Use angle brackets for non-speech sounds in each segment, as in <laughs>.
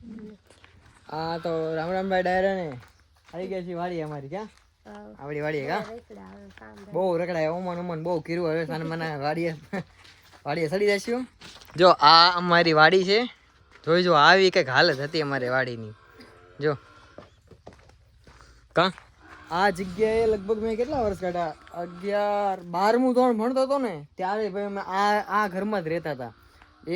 આ તો રામ રામભાઈ ડાયરા ને આવી ગયા છે વાડી અમારી ક્યાં? આવડી વાડી કા બહુ રખડાય ઓમન ઓમન બહુ કીરું હવે સાને મને વાડીએ વાડીએ સડી જશું જો આ અમારી વાડી છે. જોઈ જો આવી કંઈક હાલત હતી અમારી વાડીની. જો. કા? આ જગ્યાએ લગભગ મેં કેટલા વર્ષ કાઢ્યા? અગિયાર બારમું ધોરણ ભણતો હતો ને ત્યારે ભાઈ અમે આ આ ઘરમાં જ રહેતા હતા.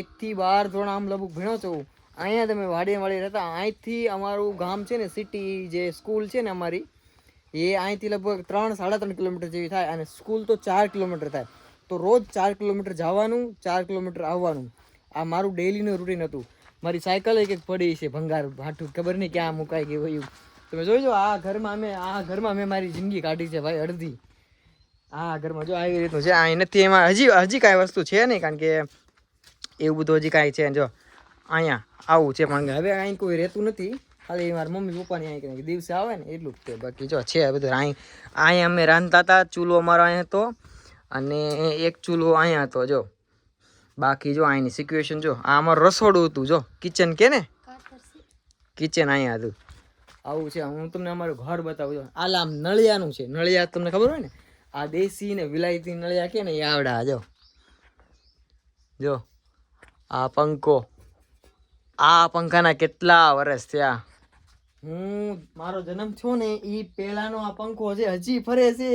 એકથી બાર ધોરણ આમ લગભગ ભણ્યો છું. અહીંયા તમે વાડીએ વાડી રહેતા, અહીંથી અમારું ગામ છે ને સિટી જે સ્કૂલ છે ને અમારી, એ અહીંથી લગભગ ત્રણ, સાડા ત્રણ કિલોમીટર જેવી થાય અને સ્કૂલ તો ચાર કિલોમીટર થાય. તો રોજ ચાર કિલોમીટર જવાનું, ચાર કિલોમીટર આવવાનું. આ મારું ડેલીનું રૂટીન હતું. મારી સાયકલ એક એક પડી છે, ભંગાર ભાઠું ખબર નહીં ક્યાં મુકાઈ ગયું હોય તમે જોઈજો, આ ઘરમાં અમે આ ઘરમાં મેં મારી જિંદગી કાઢી છે ભાઈ, અડધી. આ ઘરમાં જો આવી રીતનું છે અહીં નથી, એમાં હજી હજી કાંઈ વસ્તુ છે નહીં, કારણ કે એવું બધું હજી કાંઈ છે જો. અહીંયા આવું છે, પણ હવે અહીં કોઈ રહેતું નથી. ખાલી મારા મમ્મી પપ્પાની અહીં દિવસે આવે ને, એટલું જ તે બાકી જો છે બધું અહીં અહીંયા અમે રાંધતા હતા, ચૂલો અમારો અહીંયા હતો અને એક ચૂલો અહીંયા હતો, જો. બાકી જો અહીંની સિચ્યુએશન જો. આ અમારું રસોડું હતું, જો. કિચન કે ને? કિચન અહીંયા હતું. આવું છે. હું તમને અમારું ઘર બતાવું છું. આ આમ નળિયાનું છે. નળિયા તમને ખબર હોય ને? આ દેશી ને વિલાયતી નળિયા કે ને, એ આવડા, જો. જો. આ પંખો. આ પંખાના કેટલા વર્ષ થયા? હું, મારો જન્મ થયો ને એ પહેલાનો આ પંખો છે, હજી ફરે છે.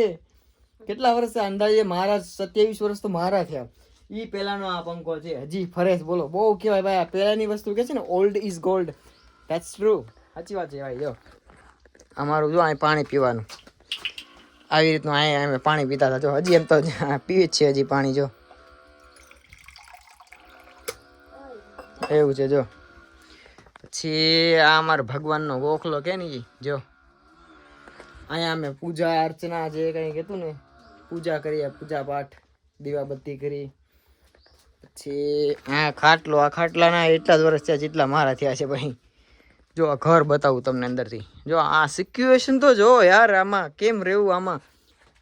કેટલા વર્ષ અંદાજે મારા સત્યાવીસ વર્ષ તો મારા થયા. એ પહેલાનો આ પંખો છે, હજી ફરે છે. બોલો, બહુ કહેવાય ભાઈ, આ પહેલાની વસ્તુ કે છે ને old is gold that's true સાચી વાત છે ભાઈ, જો. અમારું જો અહીં પાણી પીવાનું. આવી રીતનું અહીં અમે પાણી પીતા હતા. જો, હજી એમ તો પીએ જ છે હજી પાણી, જો. એવું છે, જો. પછી આ અમારો ભગવાનનો ગોખલો કે ને ઈ, જો. અહીંયા અમે પૂજા અર્ચના જે કંઈ કહેતું ને પૂજા કરીએ પૂજા પાઠ દીવાબત્તી કરી. પછી આ ખાટલો આ ખાટલાના એટલા જ વર્ષ થયા જેટલા મારા થયા છે ભાઈ. જો આ ઘર બતાવું તમને અંદરથી. જો આ સિચ્યુએશન તો જો યાર આમાં કેમ રહેવું આમાં?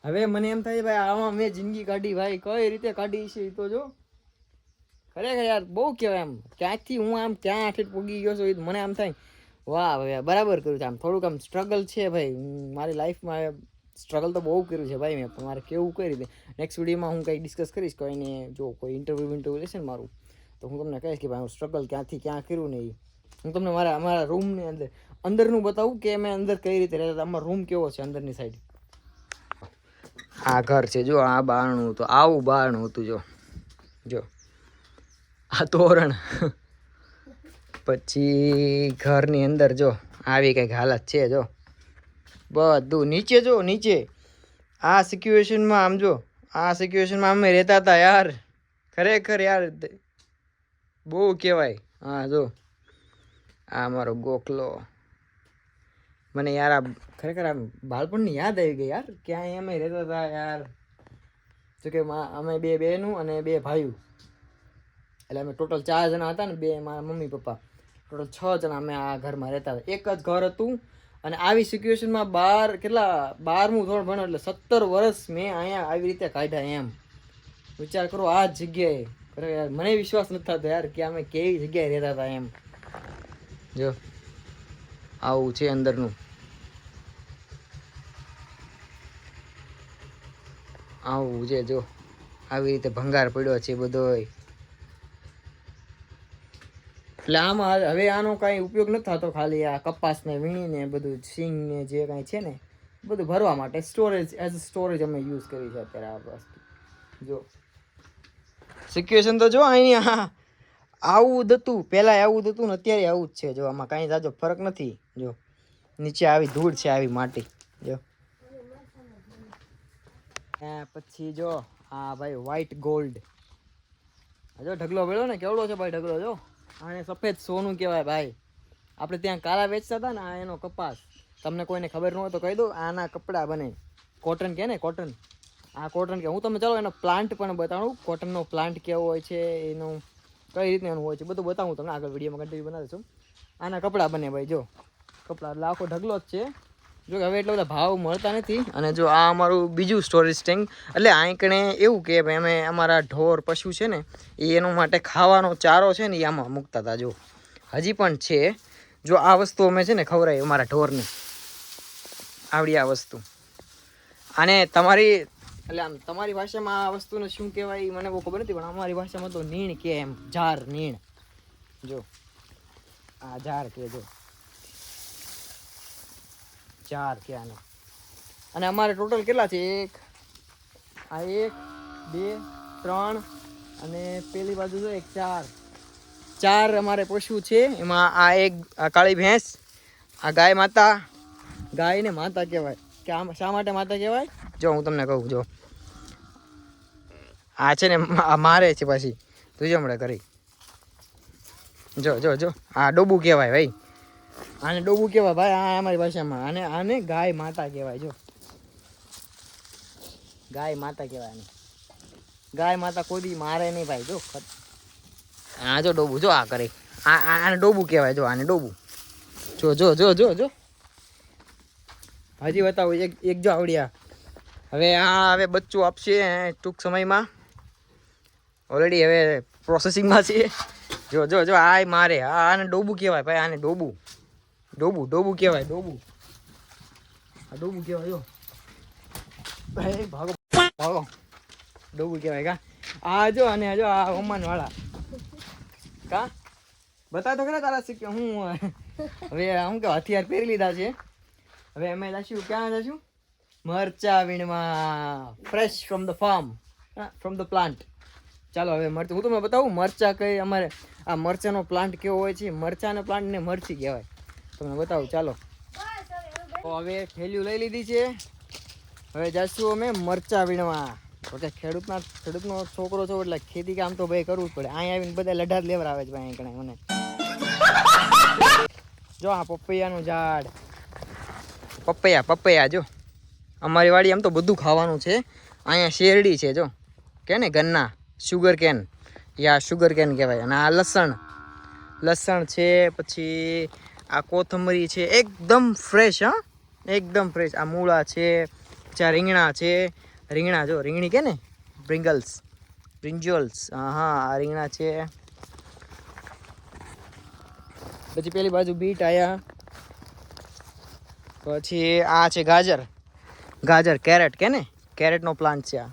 હવે મને એમ થાય ભાઈ આમાં મેં જિંદગી કાઢી ભાઈ કઈ રીતે કાઢી છે તો જો. ખરેખર યાર, બહુ કહેવાય એમ. ક્યાંથી હું આમ ક્યાં આઠે પૂગી ગયો છું મને આમ થાય, વાહ, ભાઈ બરાબર કર્યું છે, આમ થોડુંક આમ સ્ટ્રગલ છે ભાઈ. મારી લાઈફમાં સ્ટ્રગલ તો બહુ કર્યું છે ભાઈ મેં, પણ મારે કેવું કઈ રીતે? નેક્સ્ટ વિડીયોમાં હું કંઈ ડિસ્કસ કરીશ, કોઈને જો કોઈ ઇન્ટરવ્યૂ ઇન્ટરવ્યૂ લેશે ને મારું, તો હું તમને કહીશ કે ભાઈ, હું સ્ટ્રગલ ક્યાંથી, ક્યાં કર્યું ને એ હું તમને મારા, અમારા રૂમની અંદર, અંદરનું બતાવું કે અમે અંદર કઈ રીતે રહેતા હતા અમારો રૂમ કેવો છે અંદરની સાઈડ આ ઘર છે, જો આ બારણું હતું, આવું બારણું હતું, જો જો. આ તોરણ. પછી ઘરની અંદર જો, આવી કંઈક હાલત છે જો. બધું નીચે જો, નીચે. આ સિચ્યુએશનમાં આમ જો, આ સિચ્યુએશનમાં અમે રહેતા હતા યાર. ખરેખર યાર, બહુ કહેવાય. હા, જો. આ મારો ગોખલો. મને યાર આ ખરેખર આમ બાળપણની યાદ આવી ગઈ યાર, ક્યાંય અમે રહેતા હતા યાર. જોકે અમે બે બહેનું અને બે ભાઈઓ. એટલે અમે ટોટલ ચાર જણા હતા ને બે મારા મમ્મી, પપ્પા. ટોટલ છ જણા અમે આ ઘરમાં રહેતા હતા. એક જ ઘર હતું અને આવી સિચ્યુએશનમાં બાર, કેટલા? બારમું ધોરણ ભણ્યો એટલે સત્તર વર્ષ મેં અહીંયા આવી રીતે કાઢ્યા એમ. વિચાર કરો, આ જગ્યાએ. ખરેખર યાર, મને વિશ્વાસ નથી થતો યાર કે અમે કેવી જગ્યાએ રહેતા હતા એમ. જો, આવું છે અંદરનું. આવું છે, જો. આવી રીતે ભંગાર પડ્યો છે બધોય. એટલે આમાં હવે આનો કાંઈ ઉપયોગ નથી થતો ખાલી આ કપાસને વીણીને બધું સિંગને જે કાંઈ છે ને, બધું ભરવા માટે. સ્ટોરેજ એઝ અ સ્ટોરેજ અમે યુઝ કરી છે અત્યારે આ વસ્તુ. જો. સિચ્યુએશન તો જો અહીંયા આવું જ હતું. પહેલાં આવું જ હતું ને અત્યારે આવું જ છે. જો આમાં કાંઈ જાજો ફરક નથી. જો. નીચે આવી ધૂળ છે આવી માટી. જો. પછી જો હા ભાઈ વ્હાઈટ ગોલ્ડ જો ઢગલો પડ્યો ને? કેવડો છે ભાઈ ઢગલો, જો? આને સફેદ સોનું કહેવાય ભાઈ. આપણે ત્યાં કાળા વેચતા હતા ને, આ એનો કપાસ. તમને કોઈને ખબર ન હોય તો કહી દઉં, આના કપડાં બને. કોટન કે ને કોટન આ કોટન કે, હું તમને ચાલો એનો પ્લાન્ટ પણ બતાવું કોટનનો પ્લાન્ટ કેવો હોય છે, એનું કઈ રીતનું એનું હોય છે, બધું બતાવું તમને આગળ વિડીયોમાં કન્ટિન્યુ બનાવી દઈશું આના કપડાં બને ભાઈ, જો. કપડાં એટલે આખો ઢગલો જ છે. જો હવે એટલા બધા ભાવ મળતા નથી અને જો આ અમારું બીજું સ્ટોરેજ ટેન્ક એટલે આંકણે એવું કે ભાઈ અમે અમારા ઢોર પશુ છે ને, એ એનું માટે ખાવાનો ચારો છે ને એ આમાં મૂકતા હતા, જો. હજી પણ છે. જો આ વસ્તુ અમે છે ને ખવડાવી અમારા ઢોરને. આવડી આ વસ્તુ. અને તમારી, એટલે આમ તમારી ભાષામાં આ વસ્તુને શું કહેવાય એ મને બહુ ખબર નથી, પણ અમારી ભાષામાં તો નીણ કે એમ, ઝાર નીણ. જો. આ ઝાર કે જો. ચાર કે આને. અને અમારે ટોટલ કેટલા છે? એક, આ એક, બે, ત્રણ, અને પેલી બાજુ જો એક ચાર. ચાર અમારે પશુ છે. એમાં આ એક, આ કાળી ભેંસ, આ ગાય માતા ગાયને માતા કહેવાય. કે આમ, શા માટે માતા કહેવાય? જો, હું તમને કહું, જો. આ છે ને મારે છે પાછી. તું હમણાં કરી. જો જો જો. આ ડોબું કહેવાય, ભાઈ. આને ડોબું કહેવાય ભાઈ, આ અમારી ભાષામાં. આને આને ગાય માતા કહેવાય, જો. ગાય માતા કહેવાય આને. ગાય માતા કોઈ મારે નહીં ભાઈ, જો. આ જો ડોબું, જો આ કરે. આ આને ડોબું કહેવાય, જો, આને ડોબું. જો જો જો જો જો. હજી બતાવું, એક એક જો આવડ્યા. હવે આ હવે બચ્ચું આપશે ટૂંક સમયમાં. ઓલરેડી હવે પ્રોસેસિંગમાં છે. જો જો જો, આ મારે. આને ડોબું કહેવાય, ભાઈ, આને ડોબું. ડોબું, ડોબુ કહેવાય, ડોબુ. આ ડોબુ કહેવાય, જો. ભાગો ભાગો. ડોબુ કહેવાય કા? આ જો અને જો, આ ઓમાન વાળા કા? બતા તો ખરા તારા શીખ્યો હું, હવે શું કે હથિયાર પહેરી લીધા છે. હવે અમે જશું, ક્યાં જશું? મરચા વીણમાં fresh from the farm from the plant ચાલો, હવે મરચું, હું તમને બતાવું, મરચા કઈ અમારે, આ મરચાનો પ્લાન્ટ કેવો હોય છે? મરચાના પ્લાન્ટ ને મરચી કહેવાય. તમને બતાવું, ચાલો. તો હવે થેલીઓ લઈ લીધી છે. હવે જઈશું અમે મરચા વીણવા. તો કે ખેડૂતના ખેડૂતનો છોકરો છો એટલે ખેતી કામ તો ભાઈ કરવું જ પડે. અહીંયા આવીને બધા લઢાર લેવર આવે છે ભાઈ કણે, મને. જો આ પપૈયાનું ઝાડ. પપૈયા પપૈયા, જો. અમારી વાડી આમ તો બધું ખાવાનું છે. અહીંયા શેરડી છે, જો. કે ને ગન્ના? શુગર કેન યા શુગર કેન કહેવાય. અને આ લસણ. લસણ છે, પછી આ કોથમરી છે, એકદમ ફ્રેશ હા? એકદમ ફ્રેશ આ મૂળા છે ચા રીંગણા છે. રીંગણા જો, રીંગણી કે ને? બ્રિંગલ્સ બ્રિંજોલ્સ હા હા, આ રીંગણા છે. પછી પેલી બાજુ બીટ આયા. પછી આ છે ગાજર. ગાજર, કેરેટ કે ને? કેરેટનો પ્લાન્ટ છે આ.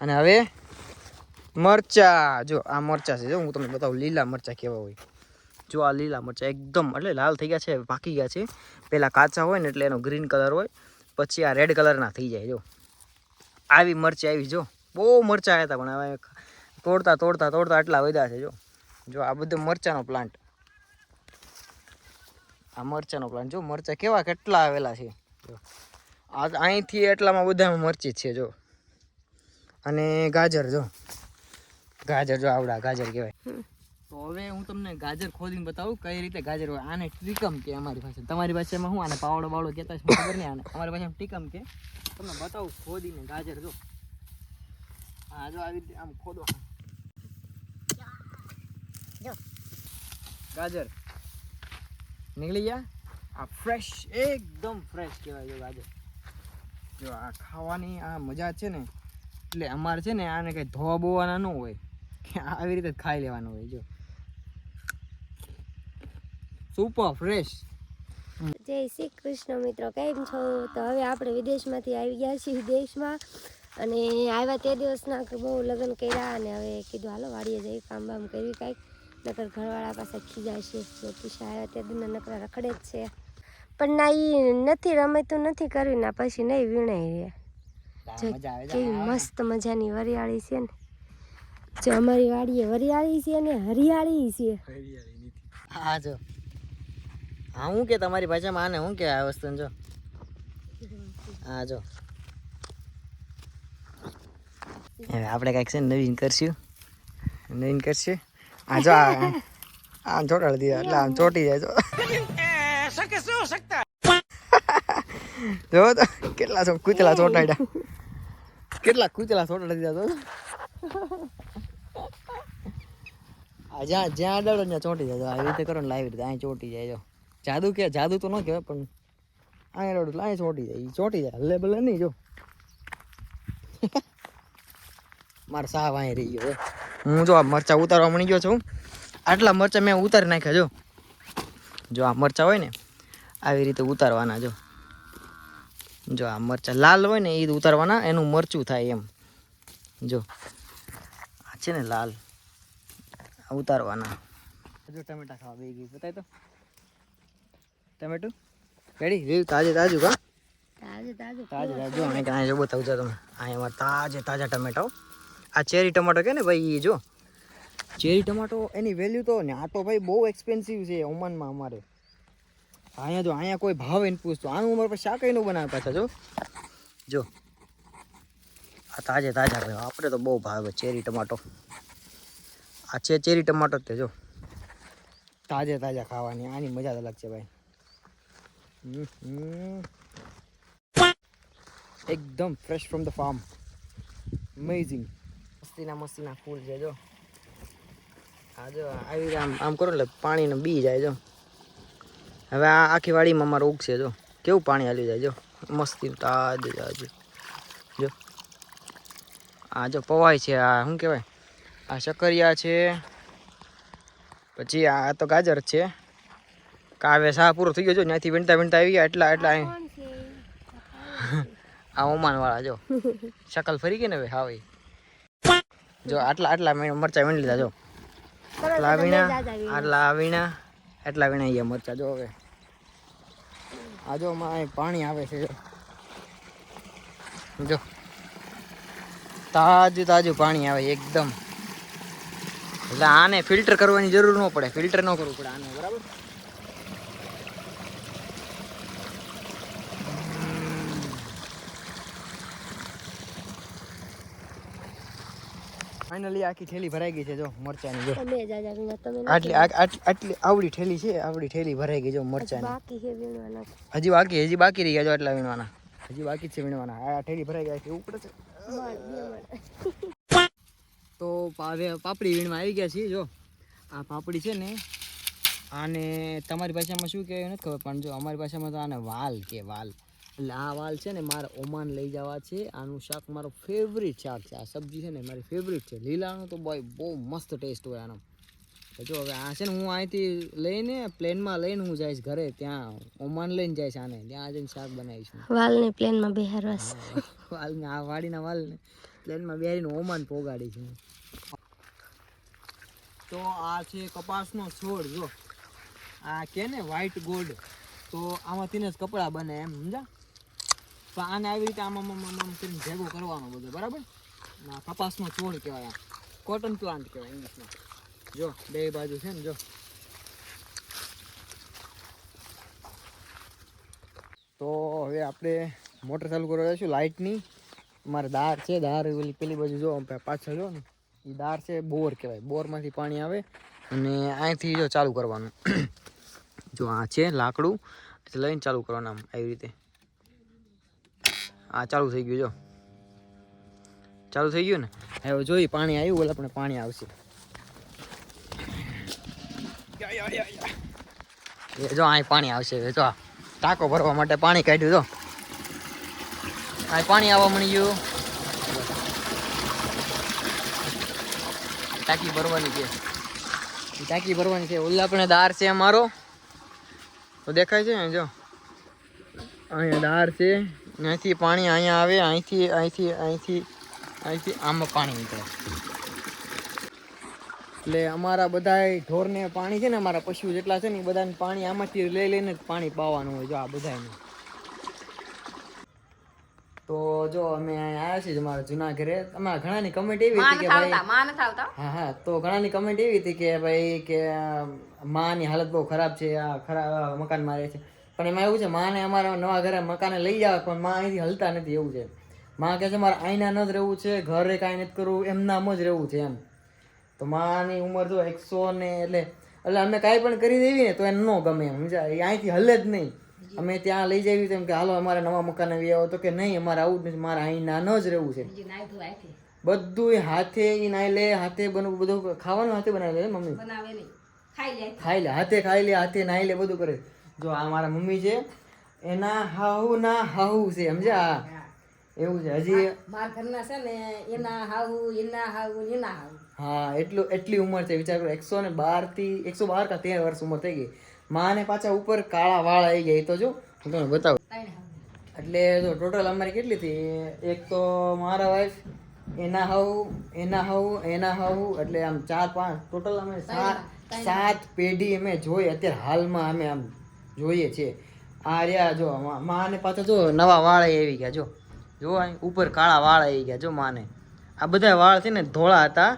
અને હવે મરચા. જો, આ મરચા છે, જો, હું તમને બતાવું, લીલા મરચા કેવા હોય. જો આ લીલા મરચાં એકદમ, એટલે લાલ થઈ ગયા છે પાકી ગયા છે. પહેલાં કાચા હોય ને એટલે એનો ગ્રીન કલર હોય, પછી આ રેડ કલરના થઈ જાય, જો. આવી મરચી આવી, જો. બહુ મરચા આવ્યા હતા, પણ હવે તોડતા તોડતા તોડતા આટલા વધ્યા છે, જો. જો આ બધું મરચાંનો પ્લાન્ટ આ મરચાંનો પ્લાન્ટ જો, મરચાં કેવા કેટલા આવેલા છે. આ અહીંથી એટલામાં બધામાં મરચી છે, જો. અને ગાજર, જો. ગાજર, જો, આવડા ગાજર કહેવાય. તો હવે હું તમને ગાજર ખોદીને બતાવું કઈ રીતે ગાજર હોય. આને ટીકમ કે અમારી પાસે તમારી ભાષામાં હું આને પાવડો બાવડો કહેતા છે ખબર નહીં આને. અમારી ભાષામાં ટીકમ કે? તમને બતાવું ખોદીને ગાજર જો. હા, જો આવી રીતે આમ ખોદો. ગાજર. નીકળી ગયા? આ ફ્રેશ એકદમ ફ્રેશ કહેવાય જો ગાજર. જો આ ખાવાની આ મજા છે ને. એટલે અમારે છે ને આને કંઈ ધોવા બોવાના ન હોય. આવી રીતે ખાઈ લેવાનું હોય જો. સુપર ફ્રેશ જય શ્રી કૃષ્ણ મિત્રો કેમ છો? તો હવે આપણે વિદેશમાંથી આવી ગયા છીએ દેશમાં અને આવ્યા તે દિવસના બહુ લગ્ન કર્યા અને હવે કીધું હાલો વાડીએ જઈ કામ બામ કર્યું કાંઈક. નકર ઘરવાળા પાસે ખીજાય છે જો તુષા આવ્યા તે દિનના નકરા રખડે જ છે. પણ ના એ નથી રમેતું નથી કર્યું ના પછી નહીં વીણાઈ રે. કેવી મસ્ત મજાની વરિયાળી છે ને. જો અમારી વાડીએ હરિયાળી છે ને હરિયાળી છે. હા જો. હા હું કે તમારી ભાષામાં આને હું કે આ વસ્તુને જો. હા જો. હવે આપણે કાંઈક છે ને નવીન કરશું. નવીન કરશું. આ જો આમ ચોટાડી દીધા એટલે આમ ચોટી જાય જો. જો તો કેટલા છો કૂતલા ચોટાડ્યા. કેટલા કૂતલા ચોટાડી દીધા તો. જ્યાં જ્યાં અડાડો ત્યાં ચોંટી જાય. આવી રીતે કરો ને લાવી રીતે, અહીં ચોંટી જાય. જો જાદુ કે જાદુ તો ન કહેવાય, પણ અહીં અડાડો એટલે અહીં ચોંટી જાય. ચોંટી જાય. હલ્લે ભલે નહીં, જો. <laughs> મારે સાવ અહીં રહી ગયો હું જો આ મરચા ઉતારવા મળી ગયો છું. આટલા મરચા મેં ઉતારી નાખ્યા, જો. જો આ મરચાં હોય ને, આવી રીતે ઉતારવાના, જો. જો આ મરચાં લાલ હોય ને એ ઉતારવાના, એનું મરચું થાય એમ. જો. છે ને લાલ. ઉતારવાના. જો ટમેટા ખાવા બે ગઈ બતાય તો. ટમેટું? રેડી રેડી તાજે તાજું કા? તાજે તાજું. તાજે તાજું. અહીં કાંઈ જો બતાવું છો તમે અહીંયા તાજે તાજા ટમેટો આ ચેરી ટમાટો કે ને ભાઈ એ જો. ચેરી ટમાટો એની વેલ્યુ તો ને આ તો ભાઈ બહુ એક્સપેન્સિવ છે ઓમાનમાં અમારે. અહીંયા જો અહીંયા કોઈ ભાવ એને પૂછતો. આનું અમારે પાસે શાકનું બનાવે પાછા જો. જો. આ તાજે તાજા ભાઈ આપણે તો બહુ ભાવે. Cherry tomato. આ છે ચેરી ટમાટો તે, જો. તાજે તાજા ખાવાની. આની મજા જ અલગ છે ભાઈ. એકદમ fresh from the farm amazing મસ્તીના મસ્તીના ફૂલ છે, જો. હા જો, આવી આમ આમ કરો એટલે પાણીનો બી જાય, જો. હવે આ આખી વાડીમાં અમારે ઉગશે, જો. કેવું પાણી હાલ્યું જાય, જો. મસ્તી તાજું તાજું. જો. આ જો પવાય છે આ શું કહેવાય? આ શકરિયા છે પછી આ તો ગાજર છે. કાવે સાહ પૂરો થઈ ગયો જો ત્યાંથી વીણતા વીણતા આવી ગયા એટલા એટલા <laughs> આ ઓમાન વાળા જો. શકલ ફરી ગઈ ને હવે? હા જો આટલા આટલા મરચા વીણી લીધા જો. આટલા વીણા આટલા વીણા એટલા વીણા ગયા મરચા જો હવે. આ જો પાણી આવે છે જો. જો. તાજું તાજું પાણી આવે એકદમ. એટલે આને ફિલ્ટર કરવાની જરૂર ન પડે. ફિલ્ટર ન કરવું પડે આને બરાબર? ફાઇનલી આખી થેલી ભરાઈ ગઈ છે જો મરચાની જો. આટલી આટલી આવડી થેલી છે આવડી થેલી ભરાઈ ગઈ જો મરચાની. બાકી છે વીણવાના. હજી બાકી હજી બાકી રહી ગયા જો આટલા વીણવાના. હજી બાકી જ છે વીણવાના. આ થેલી ભરાઈ ગયા છે ઉપર છે. તો હવે પાપડી વીણમાં આવી ગયા છીએ, જો. આ પાપડી છે ને, આને તમારી ભાષામાં શું કહેવાય નથી ખબર, પણ જો અમારી ભાષામાં તો આને વાલ કે વાલ. એટલે આ વાલ છે ને મારે ઓમાન લઈ જવા છે. આનું શાક મારો ફેવરિટ શાક છે. આ સબ્જી છે ને મારી ફેવરિટ છે. લીલાનું તો બોય બહુ મસ્ત ટેસ્ટ હોય આનો. જો હવે આ છે ને હું અહીંથી લઈને પ્લેનમાં લઈને હું જઈશ ઘરે ત્યાં ઓમાન લઈને જઈશ આને ત્યાં જઈને શાક બનાવીશ વાલને પ્લેનમાં બેહારવાસ વાલને આ વાડીના વાલને પ્લેનમાં બેહારીને ઓમાન પોગાડી છે તો આ છે કપાસનો છોડ જો. આ કે ને વ્હાઈટ ગોલ્ડ તો આમાંથી જ કપડાં બને એમ સમજા? તો આને આવી રીતે આમ આમ આમ કરીને ભેગો કરવાનો બધો બરાબર? કપાસનો છોડ કહેવાય કોટન પ્લાન્ટ કહેવાય ઇંગ્લિશમાં જો, બે બાજુ છે ને, જો. તો હવે આપણે મોટર ચાલુ કરવા જઈશું, લાઇટની. મારે દાર છે, દાર ઓલી પેલી બાજુ જો પાછળ જો ને એ દાર છે, બોર કહેવાય. બોરમાંથી પાણી આવે અને અહીંથી જો ચાલુ કરવાનું. જો આ છે લાકડું લઈને ચાલુ કરવાનું આમ, આવી રીતે. આ ચાલુ થઈ ગયું, જો. ચાલુ થઈ ગયું ને? હવે જોઈ પાણી આવ્યું એટલે આપણે પાણી આવશે. એ જો અહીં પાણી આવશે જો ટાંકો ભરવા માટે પાણી કાઢ્યું, જો. અહીં પાણી આવવા મળી ગયું ટાંકી ભરવાની છે. ટાંકી ભરવાની છે. ઓલા આપણે દાર છે અમારો. તો દેખાય છે ને, જો. અહીંયા દાર છે. અહીંથી પાણી અહીંયા આવે, અહીંથી અહીંથી અહીંથી અહીંથી આમાં પાણી નીકળે. એટલે અમારા બધા ઢોરને પાણી છે ને અમારા પશુ જેટલા છે ને એ બધાને પાણી આમાંથી લઈ લઈને જ પાણી પાવાનું હોય જો આ બધાને તો જો અમે આવ્યા છીએ અમારા જૂના ઘરે. અમારા ઘણાની કમેન્ટ એવી હતી કે ભાઈ હા હા. તો ઘણાની કમેન્ટ એવી હતી કે ભાઈ કે માની હાલત બહુ ખરાબ છે આ ખરાબ મકાન મારે છે. પણ એમાં એવું છે માને અમારા નવા ઘરે મકાને લઈ જાવ પણ માં અહીંથી હલતા નથી એવું છે. માં કહે છે મારે આઈના ન જ રહેવું છે ઘરે કાંઈ નથી કરવું એમનામ જ રહેવું છે એમ. તો માની ઉંમર જો એકસો ને એટલે એટલે અમે કાંઈ પણ કરી દેવી ને તો એને ન ગમે એમ સમજ્યા? અહીંથી હલે જ નહીં. અમે ત્યાં લઈ જઈએ તેમ કે હાલો અમારે નવા મકાન આવી આવો તો કે નહીં અમારે આવું જ નથી મારે અહીં ના જ રહેવું છે. બધું હાથે એ નાઈ લે હાથે બનવું બધું ખાવાનું હાથે બનાવી લે મમ્મી? ખાઈ લે. હાથે ખાઈ લે હાથે નાઈ લે બધું કરે. જો આ મારા મમ્મી છે એના હાહુ ના હાહુ છે સમજ્યા? એવું છે. હજી મારા ઘરના છે ને એના હાહુ એના હાહુ એના હાહુ. હા એટલું એટલી ઉંમર છે વિચાર કરો એકસો ને બારથી એકસો બાર કા તેર વર્ષ ઉંમર થઈ ગઈ. માને પાછા ઉપર કાળા વાળ આવી ગયા એ તો જો હું તમને બતાવું. એટલે જો ટોટલ અમારી કેટલી હતી? એક તો મારા વાઈફ એના હાવ એના હાવ એના હાવ એટલે આમ ચાર પાંચ. ટોટલ અમે સાત સાત પેઢી અમે જોઈ. અત્યારે હાલમાં અમે આમ જોઈએ છીએ. આ રહ્યા જો મા- માને પાછા જો નવા વાળ આવી ગયા જો. જો ઉપર કાળા વાળ આવી ગયા જો માને. આ બધા વાળ છે ને ધોળા હતા.